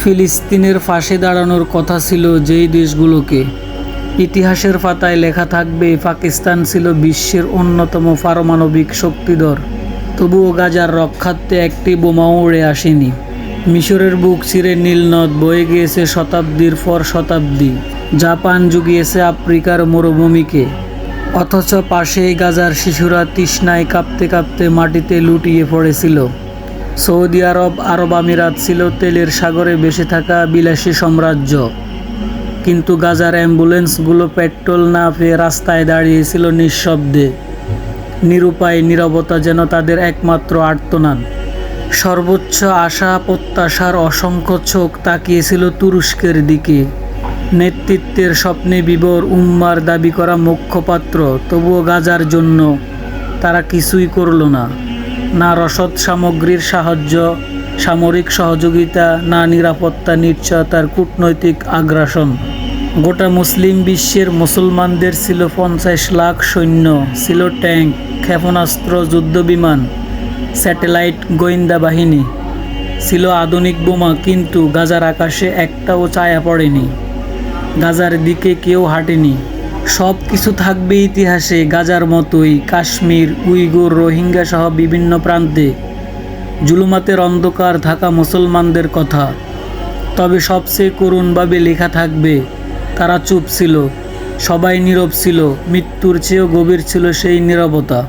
ফিলিস্তিনের পাশে দাঁড়ানোর কথা ছিল যেই দেশগুলোকে। ইতিহাসের পাতায় লেখা থাকবে, পাকিস্তান ছিল বিশ্বের অন্যতম পারমাণবিক শক্তিধর। তবুও গাজার রক্ষার্থে একটি বোমাও উড়ে আসেনি। মিশরের বুক চিরে নীলনদ বয়ে গিয়েছে শতাব্দীর পর শতাব্দী। জাপান জুগিয়েছে আফ্রিকার মরুভূমিকে। অথচ পাশেই গাজার শিশুরা তৃষ্ণায় কাঁপতে কাঁপতে মাটিতে লুটিয়ে পড়েছিল। সৌদি আরব আরব আমিরাত ছিল তেলের সাগরে বেসে থাকা বিলাসী সাম্রাজ্য। কিন্তু গাজার অ্যাম্বুলেন্সগুলো পেট্রোল না পেয়ে রাস্তায় দাঁড়িয়েছিল নিঃশব্দে। নিরুপায় নীরবতা যেন তাদের একমাত্র আর্তনান সর্বোচ্চ আশা, প্রত্যাশার অসংখ্য চোখ তাকিয়েছিল তুরস্কের দিকে। নেতৃত্বের স্বপ্নে বিবর উম্মার দাবি করা মুখ্যপাত্র, তবুও গাজার জন্য তারা কিছুই করল না। না রসদ সামগ্রীর সাহায্য, সামরিক সহযোগিতা, না নিরাপত্তা নিশ্চয়তার কূটনৈতিক আগ্রাসন। গোটা মুসলিম বিশ্বের মুসলমানদের ছিল পঞ্চাশ লাখ সৈন্য, ছিল ট্যাঙ্ক ক্ষেপণাস্ত্র, যুদ্ধবিমান, স্যাটেলাইট, গোয়েন্দা বাহিনী। ছিল আধুনিক বোমা, কিন্তু গাজার আকাশে একটাও ছায়া পড়েনি। গাজার দিকে কেউ হাঁটেনি। সব কিছু থাকবে ইতিহাসে, গাজার মতোই, কাশ্মীর, উইগুর রোহিঙ্গা সহ বিভিন্ন প্রান্তে। জুলুমাতের অন্ধকার থাকা মুসলমানদের কথা। তবে সবচেয়ে করুণভাবে লেখা থাকবে, তারা চুপ ছিল, সবাই নীরব ছিল, মৃত্যুর চেয়েও গভীর ছিল সেই নীরবতা।